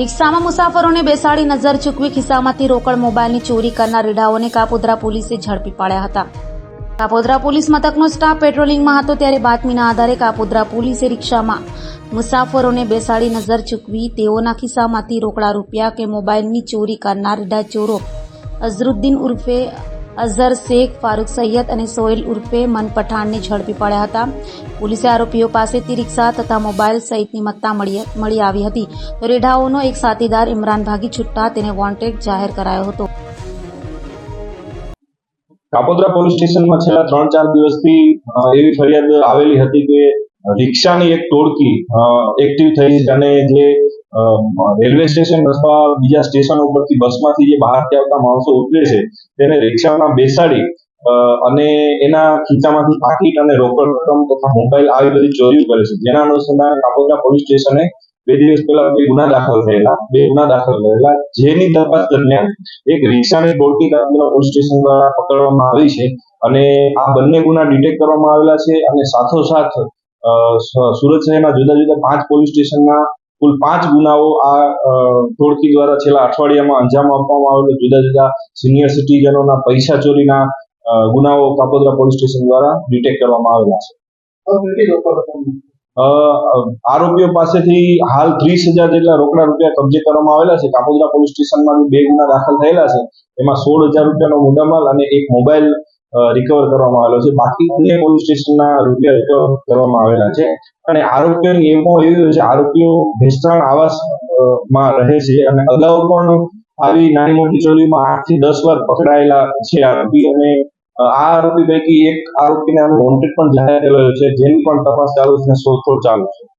રિક્ષામાં મુસાફરોને બેસાડી નજર ચૂકવી ખિસ્સામાંથી રોકડ મોબાઈલની ચોરી કરનાર રીડાઓને કાપોદ્રા પોલીસે ઝડપી પાડ્યા હતા. કાપોદ્રા પોલીસ મથકનો સ્ટાફ પેટ્રોલિંગમાં હતો ત્યારે બાતમીના આધારે કાપોદ્રા પોલીસે રિક્ષામાં મુસાફરોને બેસાડી નજર ચૂકવી તેઓના ખિસ્સામાંથી રોકડા રૂપિયા કે મોબાઈલની ચોરી કરનાર રીડા ચોરો અઝરુદ્દીન ઉર્ફે અઝહર શેખ ફારૂક સૈયદ અને સોહેલ ઉર્ફે મન પઠાણને ઝડપી પાડ્યા હતા. પોલીસે આરોપીઓ પાસેથી રિક્ષા તથા મોબાઈલ સહિતની મત્તા મળી આવી હતી. તો રેઢાઓનો એક સાથીદાર ઇમરાન ભાગી છૂટતા તેને વોન્ટેડ જાહેર કરાયો હતો. કાપોદ્રા પોલીસ સ્ટેશનમાં છેલ્લા ત્રણ ચાર દિવસથી એવી ફરિયાદ આવેલી હતી કે રિક્ષાની એક ટોળકી એક્ટિવ થઈ અને જે રેલવે સ્ટેશન અથવા બીજા સ્ટેશન ઉપરથી બસમાંથી જે બહારથી આવતા માણસો ઉતરે છે, તેને રિક્ષામાં બેસાડી અને એના ખીચામાંથી પાકીટ અને રોકડ રકમ તથા મોબાઈલ આવી બધી ચોરીઓ કરે છે. જેના અનુસંધાને કાપોદ્રા પોલીસ સ્ટેશને બે દિવસ પહેલા બે ગુના દાખલ થયેલા, બે ગુના દાખલ થયેલા. જેની તપાસ દરમિયાન એક રિક્ષાની ટોળકી કાપોદ્રા પોલીસ સ્ટેશન દ્વારા પકડવામાં આવી છે અને આ બંને ગુના ડિટેક્ટ કરવામાં આવેલા છે અને સાથોસાથ સુરત શહેરના જુદા જુદા પાંચ પોલીસ સ્ટેશનના કુલ પાંચ ગુનાઓ આ ટોળકી દ્વારા છેલ્લા અઠવાડિયામાં અંજામ આપવામાં આવેલો. જુદા જુદા સિનિયર સિટીઝનોના પૈસા ચોરીના ગુનાઓ કાપોદ્રા પોલીસ સ્ટેશન દ્વારા ડિટેક્ટ કરવામાં આવેલા છે. આરોપીઓ પાસેથી હાલ ત્રીસ હજાર જેટલા રોકડા રૂપિયા કબજે કરવામાં આવેલા છે. કાપોદ્રા પોલીસ સ્ટેશનમાં બે ગુના દાખલ થયેલા છે. એમાં સોળ હજાર રૂપિયાનો મુદ્દામાલ અને એક મોબાઈલ રિકવર કરવામાં આવેલો છે. બાકી અન્ય પોલીસ સ્ટેશનના રૂપિયા રિકવર કરવામાં આવેલા છે. અને આરોપીઓની નિયમો એવી છે, આરોપીઓ ભેસ્તાણ આવાસમાં રહે છે અને અગાઉ પણ આવી નાની મોટી ચોરીમાં આઠથી દસ વાર પકડાયેલા છે આરોપી. અને આ આરોપી પૈકી એક આરોપીને વોન્ટેડ પણ જાહેર કરેલો છે. જેની પણ તપાસ ચાલુ છે શોધખોળ ચાલુ છે.